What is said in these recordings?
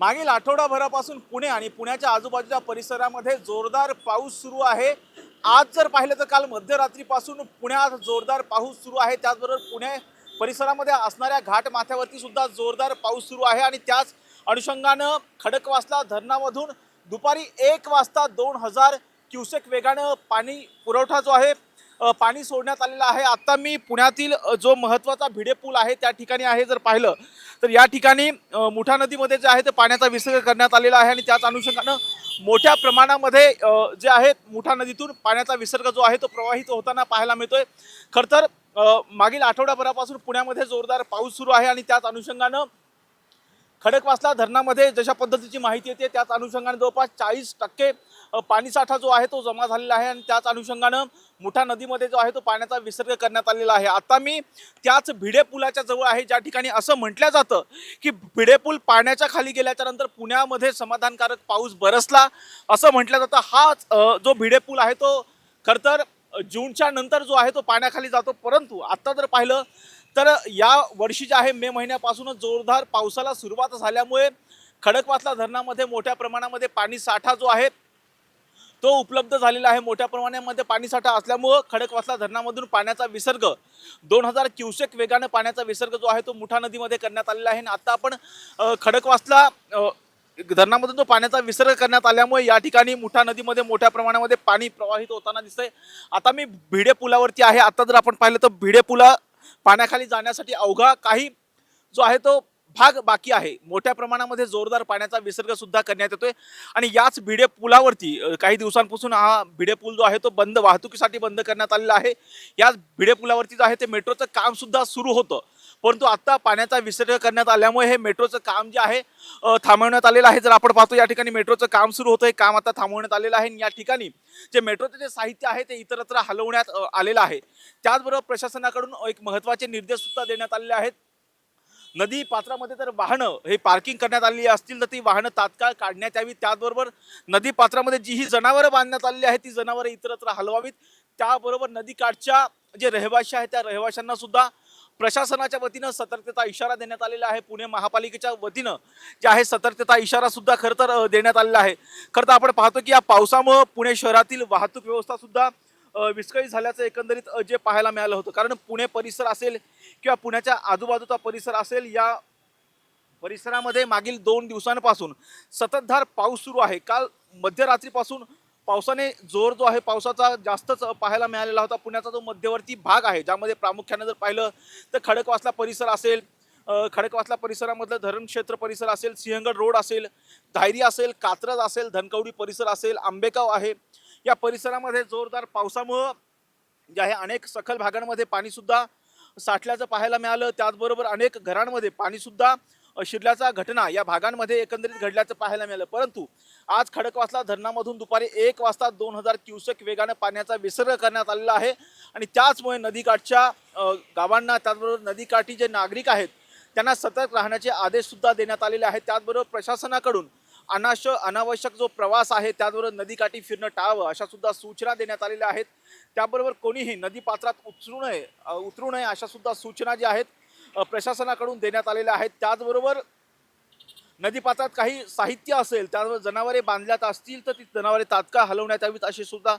मागील आठवडाभरापासून पुणे आणि पुण्याच्या आजूबाजूच्या परिसरामध्ये जोरदार पाऊस सुरू आहे. आज जर पाहिलं तर काल मध्यरात्रीपासून पुण्यात जोरदार पाऊस सुरू आहे. त्याचबरोबर पुणे परिसरामध्ये असणाऱ्या घाट माथ्यावरती सुद्धा जोरदार पाऊस सुरू आहे आणि त्याच अनुषंगानं खडकवासला धरणामधून दुपारी एक वाजता दोन हजार क्युसेक वेगानं पाणी पुरवठा जो आहे पाणी सोडण्यात आलेलं आहे. आत्ता मी पुण्यातील जो महत्त्वाचा भिडे पूल आहे त्या ठिकाणी आहे जर पाहिलं तर या ठिकाणी मुठा नदीमध्ये जे आहे ते पाण्याचा विसर्ग करण्यात आलेला आहे आणि त्याच अनुषंगानं मोठ्या प्रमाणामध्ये जे आहे मुठा नदीतून पाण्याचा विसर्ग जो आहे तो प्रवाहित होताना पाहायला मिळतोय. खरं तर मागील आठवड्याभरापासून पुण्यामध्ये जोरदार पाऊस सुरू आहे आणि त्याच अनुषंगानं खडकवासला धरणामध्ये जशा पद्धतीची माहिती येते त्याच अनुषंगाने जवळपास चाळीस टक्के पाणीसाठा जो आहे तो जमा झालेला आहे आणि त्याच अनुषंगानं मुठा नदीमध्ये जो आहे तो पाण्याचा विसर्ग करण्यात आलेला आहे. आता मी त्याच भिडे पुलाच्या जवळ आहे ज्या ठिकाणी असं म्हटलं जातं की भिडे पूल पाण्याच्या खाली गेल्याच्यानंतर पुण्यामध्ये समाधानकारक पाऊस बरसला असं म्हटलं जातं. हाच जो भिडे पूल आहे तो खरं तर जूनच्या नंतर जो आहे तो पाण्याखाली जातो. परंतु आता जर पाहिलं तर या वर्षी जे आहे मे महिन्यापासूनच जोरदार पावसाला सुरुवात झाल्यामुळे खडकवासला धरणामध्ये मोठ्या प्रमाणामध्ये पाणी साठा जो आहे तो उपलब्ध झालेला आहे. मोठ्या प्रमाणामध्ये पाणीसाठा असल्यामुळं खडकवासला धरणामधून पाण्याचा विसर्ग दोन हजार क्युसेक वेगानं पाण्याचा विसर्ग जो आहे तो मुठा नदीमध्ये करण्यात आलेला आहे. आणि आता आपण खडकवासला धरणामधून जो पाण्याचा विसर्ग करण्यात आल्यामुळे या ठिकाणी मुठा नदीमध्ये मोठ्या प्रमाणामध्ये पाणी प्रवाहित होताना दिसतंय. आता मी भिडे पुलावरती आहे. आता जर आपण पाहिलं तर भिडे पुला पाण्याखाली जाण्यासाठी अवघा काही जो आहे तो भाग बाकी आहे. मोठ्या प्रमाणामध्ये जोरदार पाण्याचा विसर्ग सुद्धा करण्यात येतोय. आणि याच भिडे पुलावरती काही दिवसांपासून हा भिडे पूल जो आहे तो बंद वाहतुकीसाठी बंद करण्यात आलेला आहे. याच भिडे पुलावरती जो आहे ते मेट्रोचं काम सुद्धा सुरू होतं. परंतु आत्ता पाण्याचा विसर्ग करण्यात आल्यामुळे हे मेट्रोचं काम जे आहे थांबवण्यात आलेलं आहे. जर आपण पाहतो या ठिकाणी मेट्रोचं काम सुरू होतं हे काम आता थांबवण्यात आलेलं आहे. आणि या ठिकाणी जे मेट्रोचं जे साहित्य आहे ते इतरत्र हलवण्यात आलेलं आहे. त्याचबरोबर प्रशासनाकडून एक महत्त्वाचे निर्देश सुद्धा देण्यात आलेले आहेत. नदी पात्रामध्ये जर वाहनं हे पार्किंग करण्यात आलेली असतील तर ती वाहनं तात्काळ काढण्यात यावी. त्याचबरोबर नदी पात्रामध्ये जी ही जनावरं बांधण्यात आलेली आहेत ती जनावरं इतरत्र हलवावीत. त्याबरोबर नदीकाठच्या जे रहिवाशी आहेत त्या रहिवाशांना सुद्धा प्रशासनाच्या वतीनं सतर्कतेचा इशारा देण्यात आलेला आहे. पुणे महापालिकेच्या वतीनं जे आहे सतर्कतेचा इशारा सुद्धा खरं तर देण्यात आलेला आहे. खरं तर आपण पाहतो की या पावसामुळं पुणे शहरातील वाहतूक व्यवस्था सुद्धा विस्कळीत झाल्याचं एकंदरीत जे पाहायला मिळालं होतं. कारण पुणे परिसर असेल किंवा पुण्याच्या आजूबाजूचा परिसर असेल या परिसरामध्ये मागील दोन दिवसांपासून सततधार पाऊस सुरू आहे. काल मध्यरात्रीपासून पावसाने जोर जो आहे पावसाचा जास्तच पाहायला मिळालेला होता. पुण्याचा जो मध्यवर्ती भाग आहे ज्यामध्ये प्रामुख्याने जर पाहिलं तर खडकवासला परिसर असेल खडकवासला परिसरामधलं धरण क्षेत्र परिसर असेल सिंहगड रोड असेल धायरी असेल कात्रज असेल धनकवडी परिसर असेल आंबेगाव आहे. या परिसरामध्ये जोरदार पावसामुळं जे आहे अनेक सखल भागांमध्ये पाणीसुद्धा साठल्याचं पाहायला मिळालं. त्याचबरोबर अनेक घरांमध्ये पाणीसुद्धा शिरल्याचा घटना या भागांमध्ये एकंदरीत घडल्याचं पाहायला मिळालं. परंतु आज खडकवासला धरणामधून दुपारी एक वाजता दोन हजार क्युसेक वेगानं पाण्याचा विसर्ग करण्यात आलेला आहे आणि त्याचमुळे नदीकाठच्या गावांना त्याचबरोबर नदीकाठी जे नागरिक आहेत त्यांना सतर्क राहण्याचे आदेशसुद्धा देण्यात आलेले आहेत. त्याचबरोबर प्रशासनाकडून अनाश अनावश्यक जो प्रवास आहे त्याचबरोबर नदीकाठी फिरणं टाळावं अशा सुद्धा सूचना देण्यात आलेल्या आहेत. त्याबरोबर कोणीही नदीपात्रात उतरू नये उतरू नये अशा सुद्धा सूचना ज्या आहेत प्रशासनाकडून देण्यात आलेल्या आहेत. त्याचबरोबर नदीपात्रात काही साहित्य असेल त्याचबरोबर जनावरे बांधल्यात असतील तर ती जनावरे तात्काळ हलवण्यात यावीत अशी सुद्धा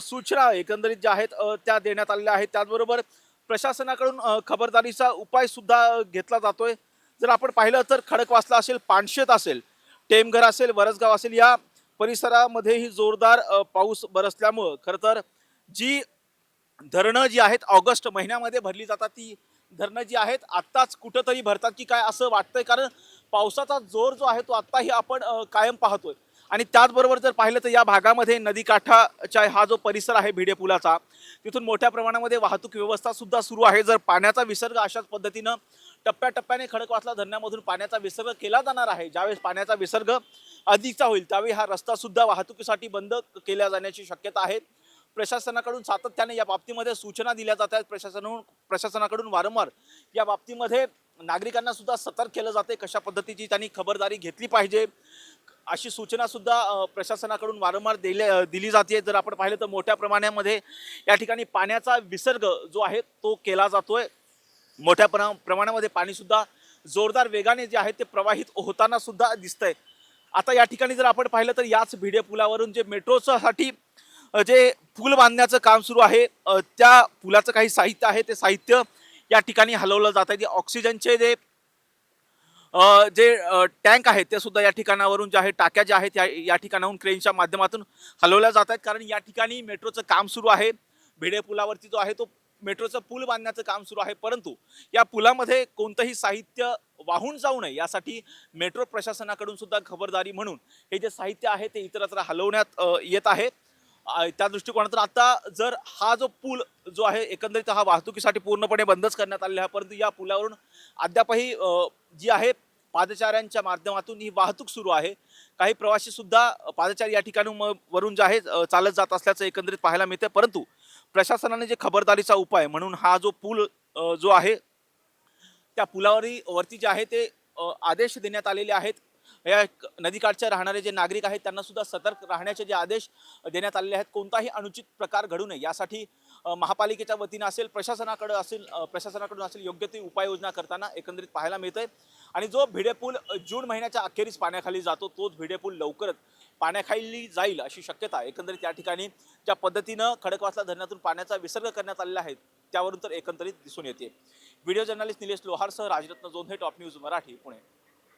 सूचना एकंदरीत ज्या आहेत त्या देण्यात आलेल्या आहेत. त्याचबरोबर प्रशासनाकडून खबरदारीचा उपाय सुद्धा घेतला जातोय. जर आपण पाहिलं तर खडकवासला असेल पानशेत असेल टेमघर असेल वरसगाव असेल या परिसरामध्येही जोरदार पाऊस बरसल्यामुळं खरं तर जी धरणं जी आहेत ऑगस्ट महिन्यामध्ये भरली जातात ती धरणं जी आहेत आत्ताच कुठंतरी भरतात की काय असं वाटतंय? कारण पावसाचा जोर जो आहे तो आत्ताही आपण कायम पाहतोय. आणि त्याचबरोबर जर पाहिलं तर या भागामध्ये नदीकाठाच्या हा जो परिसर आहे भिडे पुलाचा तिथून मोठ्या प्रमाणामध्ये वाहतूक व्यवस्था सुद्धा सुरू आहे. जर पाण्याचा विसर्ग अशाच पद्धतीनं टप्प्याटप्प्याने खडकवासला धरणामधून पाण्याचा विसर्ग केला जाणार आहे. ज्यावेळेस पाण्याचा विसर्ग अधिकचा होईल त्यावेळी हा रस्ता सुद्धा वाहतुकीसाठी बंद केल्या जाण्याची शक्यता आहे. प्रशासनाकडून सातत्याने या बाबतीमध्ये सूचना दिल्या जात आहेत. प्रशासनाकडून प्रशासनाकडून वारंवार या बाबतीमध्ये नागरिकांना सुद्धा सतर्क केलं जाते कशा पद्धतीची त्यांनी खबरदारी घेतली पाहिजे? अशी सूचना सुद्धा प्रशासनाकडून वारंवार दिल्या दिली जाते जर आपण पाहिलं तर मोठ्या प्रमाणामध्ये या ठिकाणी पाण्याचा विसर्ग जो आहे तो केला जातोय. मोठ्या प्रमा प्रमाणामध्ये पाणीसुद्धा जोरदार वेगाने जे आहे ते प्रवाहित होताना सुद्धा दिसतंय. आता या ठिकाणी जर आपण पाहिलं तर याच भिडे पुलावरून जे मेट्रोसाठी जे पूल बांधण्याचं काम सुरू आहे त्या पुलाचं काही साहित्य आहे ते साहित्य या ठिकाणी हलवलं जात आहे. जे ऑक्सिजनचे जे जे टँक आहेत ते सुद्धा या ठिकाणावरून जे आहे टाक्या ज्या आहेत या या ठिकाणाहून क्रेनच्या माध्यमातून हलवल्या जात आहेत. कारण या ठिकाणी मेट्रोचं काम सुरू आहे. भिडे पुलावरती जो आहे तो मेट्रोचं पूल बांधण्याचं काम सुरू आहे. परंतु या पुलामध्ये कोणतंही साहित्य वाहून जाऊ नये यासाठी मेट्रो प्रशासनाकडून सुद्धा खबरदारी म्हणून हे जे साहित्य आहे ते इतरत्र हलवण्यात येत आहे. त्या दृष्टिकोनातून आता जर हा जो पूल जो आहे एकंदरीत हा वाहतुकीसाठी पूर्णपणे बंदच करण्यात आलेला आहे परंतु या पुलावरून अद्यापही जी आहे पादचाऱ्यांच्या माध्यमातून ही वाहतूक सुरू आहे. काही प्रवासी सुद्धा पादचारी या ठिकाणी वरून जे आहे चालत जात असल्याचं एकंदरीत पाहायला मिळते परंतु प्रशासनाने जे खबरदारीचा उपाय म्हणून हा जो पूल जो आहे त्या पुलावरी वरती जे आहे ते आदेश देण्यात आलेले आहेत. या नदीकाठच्या राहणारे जे नागरिक आहेत त्यांना सुद्धा सतर्क राहण्याचे जे आदेश देण्यात आलेले आहेत कोणताही अनुचित प्रकार घडू नये. यासाठी महापालिकेच्या वतीनं असेल प्रशासनाकडं असेल प्रशासनाकडून असेल योग्य ती उपाययोजना करताना एकंदरीत पाहायला मिळतंय. आणि जो भिडेपूल जून महिन्याच्या अखेरीस पाण्याखाली जातो तोच भिडेपूल लवकरच पाण्याखाली जाईल अशी शक्यता एकंदरीत या ठिकाणी ज्या पद्धतीनं खडकवासला धरणातून पाण्याचा विसर्ग करण्यात आलेला आहे त्यावरून तर एकंदरीत दिसून येते. व्हिडिओ जर्नलिस्ट निलेश लोहारसह राजरत्न जोंधे टॉप न्यूज मराठी पुणे.